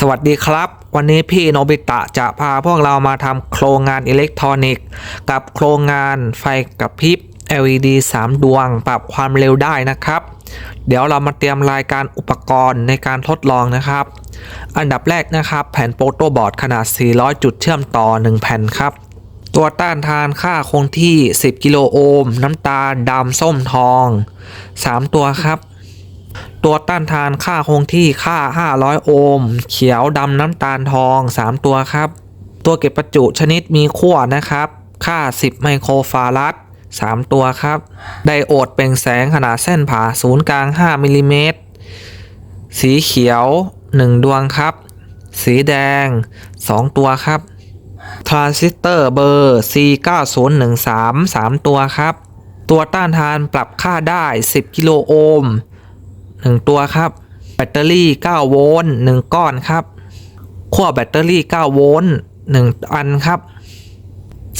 สวัสดีครับ วันนี้พี่โนบิตะจะพาพวกเรามาทำโครงงานอิเล็กทรอนิกส์ กับโครงงานไฟกระพริบ LED 3 ดวง ปรับความเร็วได้นะครับ เดี๋ยวเรามาเตรียมรายการอุปกรณ์ในการทดลองนะครับ อันดับแรกนะครับ แผ่นโปรโตบอร์ดขนาด 400 จุดเชื่อมต่อ 1 แผ่นครับ ตัวต้านทานค่าคงที่ 10 กิโลโอห์มน้ำตาลดำส้มทอง 3 ตัวครับ ตัวต้านทานค่าคงที่ค่า 500 โอห์ม เขียวดำน้ำตาลทอง 3 ตัวครับ ตัวเก็บประจุชนิดมีขั้วนะครับ ค่า 10 ไมโครฟารัด3 ตัวครับ ไดโอดเปล่งแสงขนาดเส้นผ่าศูนย์กลาง 5 มิลลิเมตร สีเขียว 1 ดวงครับ สีแดง 2 ตัวครับ ทรานซิสเตอร์เบอร์ C9013 3 ตัวครับ ตัวต้านทานปรับค่าได้ 10 กิโลโอห์ม 1 ตัวครับ แบตเตอรี่ 9 โวลต์1ก้อนครับขั้วแบตเตอรี่ 9 โวลต์1อันครับ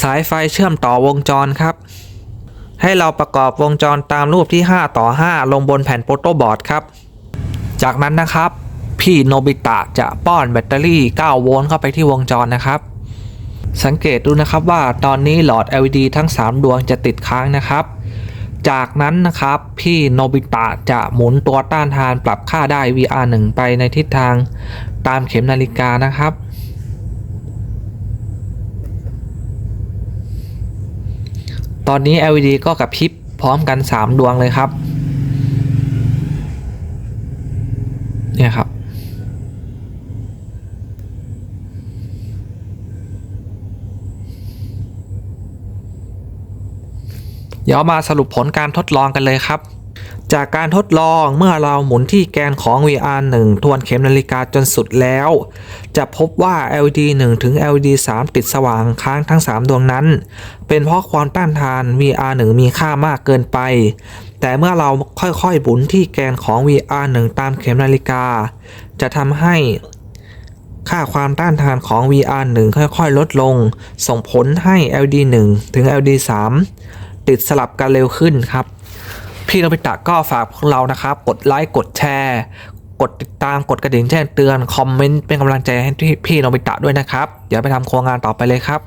สายไฟเชื่อมต่อวงจรครับ ให้เราประกอบวงจรตามรูปที่ 5 ต่อ 5 ลงบนแผ่นโปรโตบอร์ดครับ จากนั้นนะครับ พี่โนบิตะจะป้อนแบตเตอรี่ 9 โวลต์เข้าไปที่วงจรนะครับ สังเกตดูนะครับว่าตอนนี้หลอด LED ทั้ง 3 ดวงจะติดค้างนะครับ จากนั้นนะครับพี่โนบิตะจะหมุนตัวต้านทานปรับค่าได้ VR 1 ไปในทิศทางตามเข็มนาฬิกานะครับ ตอนนี้ LED ก็กระพริบพร้อมกัน 3 ดวงเลยครับ เนี่ยครับ เดี๋ยวมาสรุปผลการทดลองกันเลยครับ จากการทดลองเมื่อเราหมุนที่แกนของ VR 1 ทวนเข็มนาฬิกาจนสุดแล้ว จะพบว่า LED 1 ถึง LED 3 ติดสว่างค้างทั้ง 3 ดวงนั้น เป็นเพราะความต้านทาน VR 1 มีค่ามากเกินไป แต่เมื่อเราค่อยๆหมุนที่แกนของ VR 1 ตามเข็มนาฬิกา จะทำให้ค่าความต้านทานของ VR 1 ค่อยๆ ลดลง ส่งผลให้ LED 1 ถึง LED 3 ติดสลับกันเร็วขึ้นครับ พี่โนบิตะก็ฝากพวกเรานะครับ กดไลค์กดแชร์ กดติดตามกดกระดิ่งแจ้งเตือนคอมเมนต์เป็นกำลังใจให้พี่โนบิตะด้วยนะครับ เดี๋ยวไปทำโครงงานต่อไปเลยครับ